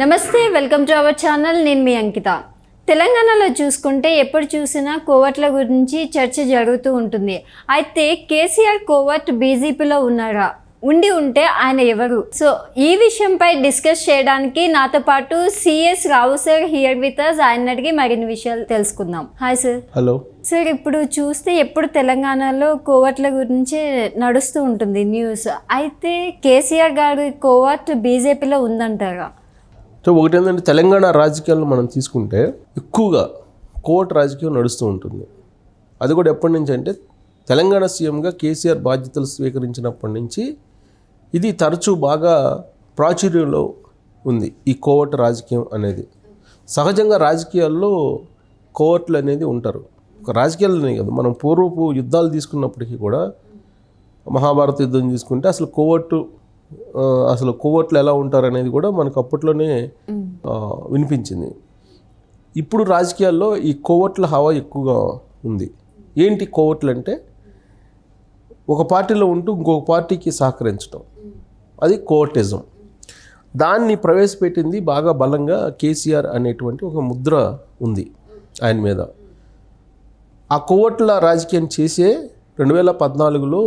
నమస్తే welcome to our channel. నేను మీ అంకిత. తెలంగాణలో చూసుకుంటే ఎప్పుడు చూసినా కోవట్ల గురించి చర్చ జరుగుతూ ఉంటుంది. అయితే కేసీఆర్ కోవట్ బీజేపీలో ఉన్నారా? ఉండి ఉంటే ఆయన ఎవరు? సో ఈ విషయంపై డిస్కస్ చేయడానికి నాతో పాటు CS Rao sir here with us ఆయన అడిగి మరిన్ని విషయాలు తెలుసుకుందాం. హాయ్ సార్ హలో సార్ ఇప్పుడు చూస్తే ఎప్పుడు తెలంగాణలో కోవట్ల గురించే నడుస్తూ ఉంటుంది న్యూస్. అయితే కేసీఆర్ గారి కోవట్ బీజేపీలో ఉందంటారా? సో ఒకటి ఏంటంటే తెలంగాణ రాజకీయాలను మనం తీసుకుంటే ఎక్కువగా కోర్టు రాజకీయం నడుస్తూ ఉంటుంది. అది కూడా ఎప్పటి నుంచి అంటే తెలంగాణ సీఎంగా కేసీఆర్ బాధ్యతలు స్వీకరించినప్పటి నుంచి ఇది తరచూ బాగా ప్రాచుర్యంలో ఉంది ఈ కోవట్ రాజకీయం అనేది. సహజంగా రాజకీయాల్లో కోవట్లు అనేది ఉంటారు. ఒక రాజకీయాలనే కదా మనం పూర్వపు యుద్ధాలు తీసుకున్నప్పటికీ కూడా మహాభారత యుద్ధం తీసుకుంటే అసలు కోవట్టు అసలు కోవట్లు ఎలా ఉంటారు అనేది కూడా మనకు అప్పట్లోనే వినిపించింది. ఇప్పుడు రాజకీయాల్లో ఈ కోవట్ల హవా ఎక్కువగా ఉంది. ఏంటి కోవట్లు అంటే ఒక పార్టీలో ఉంటూ ఇంకొక పార్టీకి సహకరించడం అది కోవటిజం దాన్ని ప్రవేశపెట్టింది బాగా బలంగా కేసీఆర్ అనేటువంటి ఒక ముద్ర ఉంది ఆయన మీద. ఆ కోవట్ల రాజకీయం చేసే రెండు వేల పద్నాలుగులో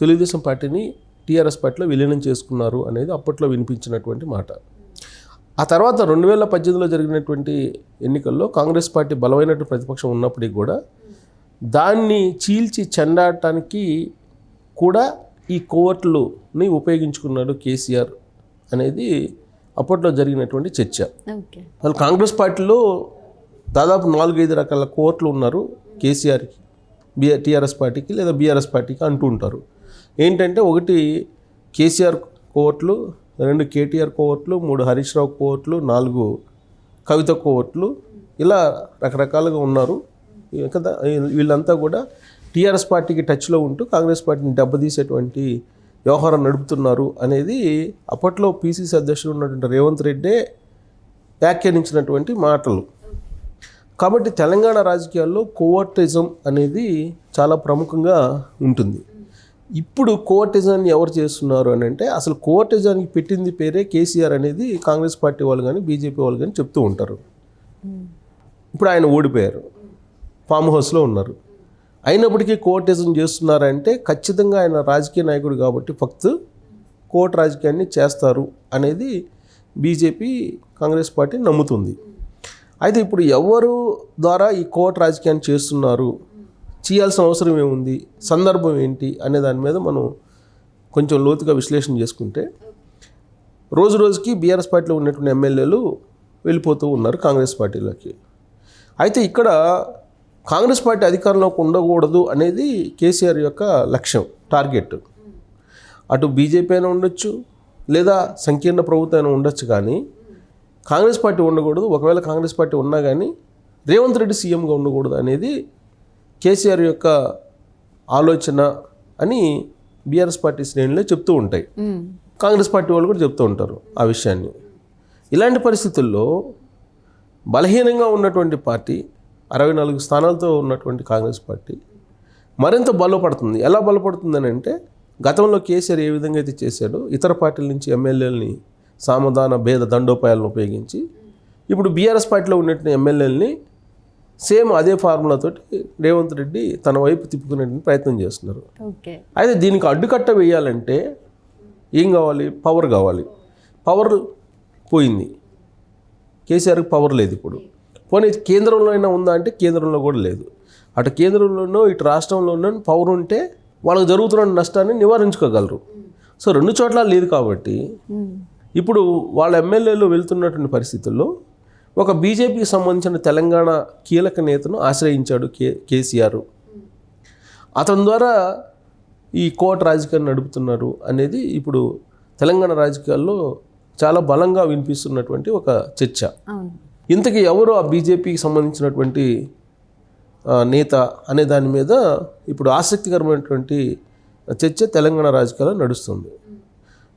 తెలుగుదేశం పార్టీని టీఆర్ఎస్ పార్టీలో విలీనం చేసుకున్నారు అనేది అప్పట్లో వినిపించినటువంటి మాట. ఆ తర్వాత రెండు వేల పద్దెనిమిదిలో జరిగినటువంటి ఎన్నికల్లో కాంగ్రెస్ పార్టీ బలమైనటువంటి ప్రతిపక్షం ఉన్నప్పటికీ కూడా దాన్ని చీల్చి చెండాడటానికి కూడా ఈ కోవట్లుని ఉపయోగించుకున్నాడు కేసీఆర్ అనేది అప్పట్లో జరిగినటువంటి చర్చ. అసలు కాంగ్రెస్ పార్టీలో దాదాపు నాలుగైదు రకాల కోర్టులు ఉన్నారు కేసీఆర్కి బిఆర్ టీఆర్ఎస్ పార్టీకి లేదా బీఆర్ఎస్ పార్టీకి అంటూ ఉంటారు. ఏంటంటే ఒకటి కేసీఆర్ కోవట్లు రెండు కేటీఆర్ కోవట్లు మూడు హరీష్ రావు కోవట్లు నాలుగు కవిత కోవట్లు ఇలా రకరకాలుగా ఉన్నారు. కదా వీళ్ళంతా కూడా టీఆర్ఎస్ పార్టీకి టచ్లో ఉంటూ కాంగ్రెస్ పార్టీని దెబ్బతీసేటువంటి వ్యవహారం నడుపుతున్నారు అనేది అప్పట్లో పీసీసీ అధ్యక్షుడు ఉన్నటువంటి రేవంత్ రెడ్డే వ్యాఖ్యానించినటువంటి మాటలు. కాబట్టి తెలంగాణ రాజకీయాల్లో కోవర్టిజం అనేది చాలా ప్రముఖంగా ఉంటుంది. ఇప్పుడు కోవర్టిజాన్ని ఎవరు చేస్తున్నారు అని అంటే అసలు కోవర్టిజానికి పెట్టింది పేరే కేసీఆర్ అనేది కాంగ్రెస్ పార్టీ వాళ్ళు కానీ బీజేపీ వాళ్ళు కానీ చెప్తూ ఉంటారు. ఇప్పుడు ఆయన ఓడిపోయారు. ఫామ్ హౌస్లో ఉన్నారు. అయినప్పటికీ కోవర్టిజం చేస్తున్నారంటే ఖచ్చితంగా ఆయన రాజకీయ నాయకుడు కాబట్టి ఫక్త్ కోర్టు రాజకీయాన్ని చేస్తారు అనేది బీజేపీ కాంగ్రెస్ పార్టీ నమ్ముతుంది. అయితే ఇప్పుడు ఎవరు ద్వారా ఈ కోర్టు రాజకీయాన్ని చేస్తున్నారు? చేయాల్సిన అవసరం ఏముంది? సందర్భం ఏంటి? అనే దాని మీద మనం కొంచెం లోతుగా విశ్లేషణ చేసుకుంటే రోజు రోజుకి బీఆర్ఎస్ పార్టీలో ఉన్నటువంటి ఎమ్మెల్యేలు వెళ్ళిపోతూ ఉన్నారు కాంగ్రెస్ పార్టీలోకి. అయితే ఇక్కడ కాంగ్రెస్ పార్టీ అధికారంలోకి ఉండకూడదు అనేది కేసీఆర్ యొక్క లక్ష్యం టార్గెట్. అటు బీజేపీ అయినా ఉండొచ్చు లేదా సంకీర్ణ ప్రభుత్వం అయినా ఉండొచ్చు కానీ కాంగ్రెస్ పార్టీ ఉండకూడదు. ఒకవేళ కాంగ్రెస్ పార్టీ ఉన్నా కానీ రేవంత్ రెడ్డి సీఎంగా ఉండకూడదు అనేది కేసీఆర్ యొక్క ఆలోచన అని బీఆర్ఎస్ పార్టీ శ్రేణులే చెప్తూ ఉంటాయి. కాంగ్రెస్ పార్టీ వాళ్ళు కూడా చెప్తూ ఉంటారు ఆ విషయాన్ని. ఇలాంటి పరిస్థితుల్లో బలహీనంగా ఉన్నటువంటి పార్టీ అరవై నాలుగు స్థానాలతో ఉన్నటువంటి కాంగ్రెస్ పార్టీ మరింత బలపడుతుంది. ఎలా బలపడుతుందని అంటే గతంలో కేసీఆర్ ఏ విధంగా అయితే చేశాడో ఇతర పార్టీల నుంచి ఎమ్మెల్యేలని సామధాన భేద దండోపాయాలను ఉపయోగించి ఇప్పుడు బీఆర్ఎస్ పార్టీలో ఉన్నటువంటి ఎమ్మెల్యేలని సేమ్ అదే ఫార్ములాతోటి రేవంత్ రెడ్డి తన వైపు తిప్పుకునే ప్రయత్నం చేస్తున్నారు. అయితే దీనికి అడ్డుకట్ట వేయాలంటే ఏం కావాలి? పవర్ కావాలి. పవర్ పోయింది. కేసీఆర్కి పవర్ లేదు ఇప్పుడు. పోనీ కేంద్రంలో అయినా ఉందా అంటే కేంద్రంలో కూడా లేదు. అటు కేంద్రంలోనో ఇటు రాష్ట్రంలోనో పవర్ ఉంటే వాళ్ళకి జరుగుతున్న నష్టాన్ని నివారించుకోగలరు. సో రెండు చోట్ల లేదు కాబట్టి ఇప్పుడు వాళ్ళ ఎమ్మెల్యేలు వెళ్తున్నటువంటి పరిస్థితుల్లో ఒక బీజేపీకి సంబంధించిన తెలంగాణ కీలక నేతను ఆశ్రయించాడు కే కేసీఆర్. అతని ద్వారా ఈ కోట రాజకీయాన్ని నడుపుతున్నారు అనేది ఇప్పుడు తెలంగాణ రాజకీయాల్లో చాలా బలంగా వినిపిస్తున్నటువంటి ఒక చర్చ. ఇంతకీ ఎవరు ఆ బీజేపీకి సంబంధించినటువంటి నేత అనే దాని మీద ఇప్పుడు ఆసక్తికరమైనటువంటి చర్చ తెలంగాణ రాజకీయాల్లో నడుస్తుంది.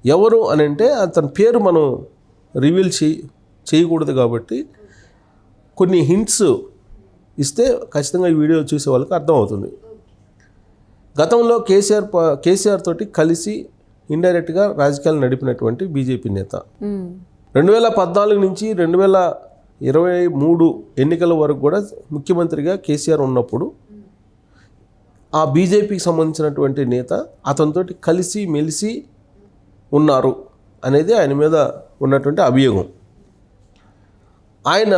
ఎవరు అని అంటే అతని పేరు మనం రివీల్ చేయి చేయకూడదు కాబట్టి కొన్ని హింట్స్ ఇస్తే ఖచ్చితంగా ఈ వీడియో చూసే వాళ్ళకి అర్థమవుతుంది. గతంలో కేసీఆర్ కేసీఆర్ తోటి కలిసి ఇండైరెక్ట్గా రాజకీయాలు నడిపినటువంటి బీజేపీ నేత. రెండు వేల పద్నాలుగు నుంచి రెండు వేల ఇరవై మూడు ఎన్నికల వరకు కూడా ముఖ్యమంత్రిగా కేసీఆర్ ఉన్నప్పుడు ఆ బీజేపీకి సంబంధించినటువంటి నేత అతనితోటి కలిసి మెలిసి ఉన్నారు అనేది ఆయన మీద ఉన్నటువంటి అభియోగం. ఆయన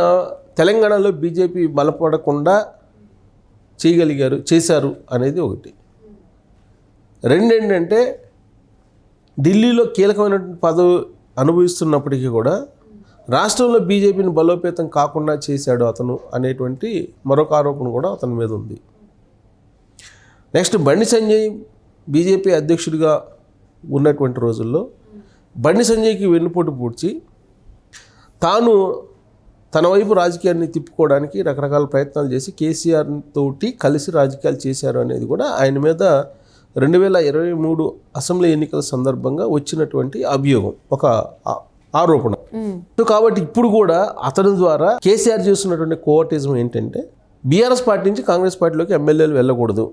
తెలంగాణలో బీజేపీ బలపడకుండా చేయగలిగారు చేశారు అనేది ఒకటి. రెండేంటంటే ఢిల్లీలో కీలకమైనటువంటి పదవి అనుభవిస్తున్నప్పటికీ కూడా రాష్ట్రంలో బీజేపీని బలోపేతం కాకుండా చేశాడు అతను అనేటువంటి మరొక ఆరోపణ కూడా అతని మీద ఉంది. నెక్స్ట్ బండి సంజయ్ బీజేపీ అధ్యక్షుడిగా ఉన్నటువంటి రోజుల్లో బండి సంజయ్కి వెన్నుపోటు పూడ్చి తాను తన వైపు రాజకీయాన్ని తిప్పుకోవడానికి రకరకాల ప్రయత్నాలు చేసి కేసీఆర్ తోటి కలిసి రాజకీయాలు చేశారు అనేది కూడా ఆయన మీద రెండు వేల ఇరవై మూడు అసెంబ్లీ ఎన్నికల సందర్భంగా వచ్చినటువంటి అభియోగం ఒక ఆరోపణ. సో కాబట్టి ఇప్పుడు కూడా అతని ద్వారా కేసీఆర్ చేస్తున్నటువంటి కోవటిజం ఏంటంటే బీఆర్ఎస్ పార్టీ నుంచి కాంగ్రెస్ పార్టీలోకి ఎమ్మెల్యేలు వెళ్ళకూడదు.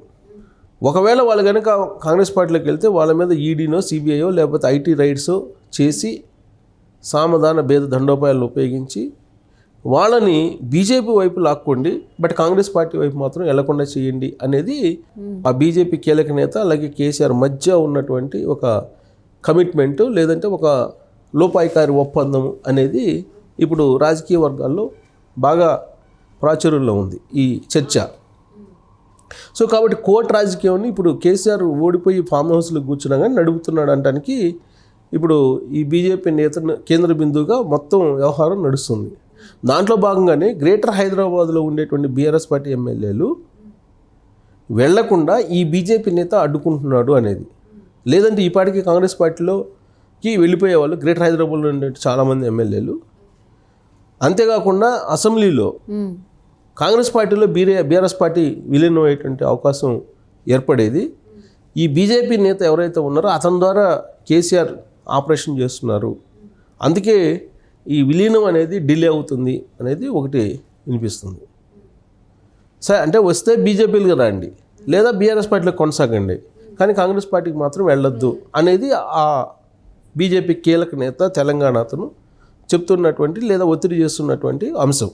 ఒకవేళ వాళ్ళు కనుక కాంగ్రెస్ పార్టీలోకి వెళ్తే వాళ్ళ మీద ఈడీనో సిబిఐయో లేకపోతే ఐటీ రైడ్స్ చేసి సామధాన భేద దండోపాయాలు ఉపయోగించి వాళ్ళని బీజేపీ వైపు లాక్కోండి బట్ కాంగ్రెస్ పార్టీ వైపు మాత్రం వెళ్ళకుండా చేయండి అనేది ఆ బీజేపీ కీలక నేత అలాగే కేసీఆర్ మధ్య ఉన్నటువంటి ఒక కమిట్మెంట్ లేదంటే ఒక లోపాయికారి ఒప్పందం అనేది ఇప్పుడు రాజకీయ వర్గాల్లో బాగా ప్రాచుర్యంలో ఉంది ఈ చర్చ. సో కాబట్టి కోర్టు రాజకీయాన్ని ఇప్పుడు కేసీఆర్ ఓడిపోయి ఫామ్ హౌస్లో కూర్చున్నా కానీ నడుపుతున్నాడు అనడానికి ఇప్పుడు ఈ బీజేపీ నేత కేంద్ర బిందువుగా మొత్తం వ్యవహారం నడుస్తుంది. దాంట్లో భాగంగానే గ్రేటర్ హైదరాబాద్లో ఉండేటువంటి బీఆర్ఎస్ పార్టీ ఎమ్మెల్యేలు వెళ్ళకుండా ఈ బీజేపీ నేత అడ్డుకుంటున్నాడు అనేది. లేదంటే ఈ పాటికి కాంగ్రెస్ పార్టీలోకి వెళ్ళిపోయే వాళ్ళు గ్రేటర్ హైదరాబాద్లో ఉండే చాలామంది ఎమ్మెల్యేలు. అంతేకాకుండా అసెంబ్లీలో. కాంగ్రెస్ పార్టీలో బీరే బీఆర్ఎస్ పార్టీ విలీనం అయ్యేటువంటి అవకాశం ఏర్పడేది. ఈ బీజేపీ నేత ఎవరైతే ఉన్నారో అతని ద్వారా కేసీఆర్ ఆపరేషన్ చేస్తున్నారు. అందుకే ఈ విలీనం అనేది డిలే అవుతుంది అనేది ఒకటి వినిపిస్తుంది. సరే అంటే వస్తే బీజేపీలకు రండి లేదా బీఆర్ఎస్ పార్టీలో కొనసాగండి. కానీ కాంగ్రెస్ పార్టీకి మాత్రం వెళ్ళొద్దు అనేది ఆ బీజేపీ కీలక నేత తెలంగాణ అతను చెప్తున్నటువంటి లేదా ఒత్తిడి చేస్తున్నటువంటి అంశం.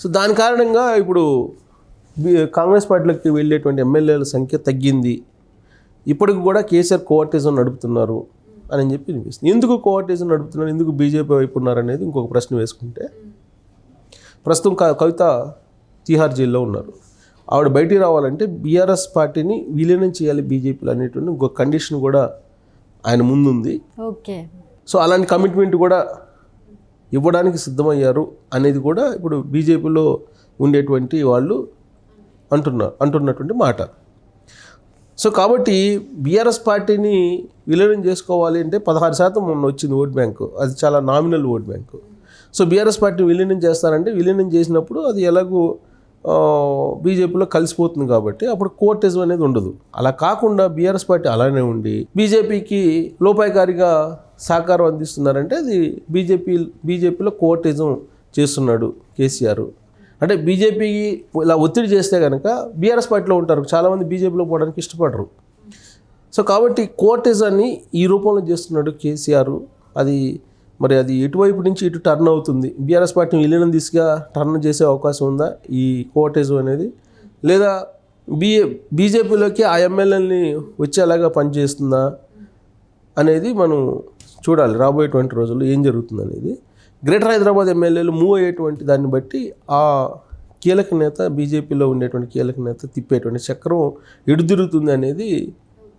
సో దాని కారణంగా ఇప్పుడు కాంగ్రెస్ పార్టీలోకి వెళ్ళేటువంటి ఎమ్మెల్యేల సంఖ్య తగ్గింది. ఇప్పటికి కూడా కేసీఆర్ కోఆర్టిజం నడుపుతున్నారు. అని చెప్పి వినిపిస్తుంది. ఎందుకు కోఆర్టిజం నడుపుతున్నారు ఎందుకు బీజేపీ వైపు ఉన్నారు అనేది ఇంకొక ప్రశ్న వేసుకుంటే ప్రస్తుతం క- కవిత తిహార్ జైల్లో ఉన్నారు. ఆవిడ బయటికి రావాలంటే బీఆర్ఎస్ పార్టీని విలీనం చేయాలి బీజేపీలో అనేటువంటి ఇంకొక కండిషన్ కూడా ఆయన ముందుంది. ఓకే. సో అలాంటి కమిట్మెంట్ కూడా ఇవ్వడానికి సిద్ధమయ్యారు అనేది కూడా ఇప్పుడు బీజేపీలో ఉండేటువంటి వాళ్ళు అంటున్నారు అంటున్నటువంటి మాట. సో కాబట్టి బీఆర్ఎస్ పార్టీని విలీనం చేసుకోవాలి అంటే పదహారు శాతం మొన్న వచ్చింది ఓట్ బ్యాంకు. అది చాలా nominal vote bank. So BRS party విలీనం చేస్తారంటే విలీనం చేసినప్పుడు అది ఎలాగో బీజేపీలో కలిసిపోతుంది కాబట్టి అప్పుడు కోర్టిజం అనేది ఉండదు. అలా కాకుండా బీఆర్ఎస్ పార్టీ అలానే ఉండి బీజేపీకి లోపాయకారిగా సహకారం అందిస్తున్నారంటే అది బీజేపీ బీజేపీలో కోర్టిజం చేస్తున్నాడు కేసీఆర్. అంటే బీజేపీకి ఇలా ఒత్తిడి చేస్తే కనుక బీఆర్ఎస్ పార్టీలో ఉంటారు. చాలామంది బీజేపీలో పోవడానికి ఇష్టపడరు. సో కాబట్టి కోర్టిజాన్ని ఈ రూపంలో చేస్తున్నాడు కేసీఆర్. అది మరి అది ఎటువైపు నుంచి ఇటు టర్న్ అవుతుంది? బీఆర్ఎస్ పార్టీని విలీనం దిశగా టర్న్ చేసే అవకాశం ఉందా? ఈ కోర్టేజ్ అనేది? లేదా బీ బీజేపీలోకి ఆ ఎమ్మెల్యేని వచ్చేలాగా పనిచేస్తుందా అనేది మనం చూడాలి. రాబోయేటువంటి రోజుల్లో ఏం జరుగుతుంది అనేది గ్రేటర్ హైదరాబాద్ ఎమ్మెల్యేలు మూవ్ అయ్యేటువంటి దాన్ని బట్టి ఆ కీలక నేత బీజేపీలో ఉండేటువంటి కీలక నేత తిప్పేటువంటి చక్రం ఎడు తిరుగుతుంది అనేది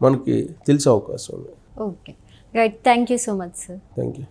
మనకి తెలిసే అవకాశం ఉంది. Okay right thank you so much sir thank you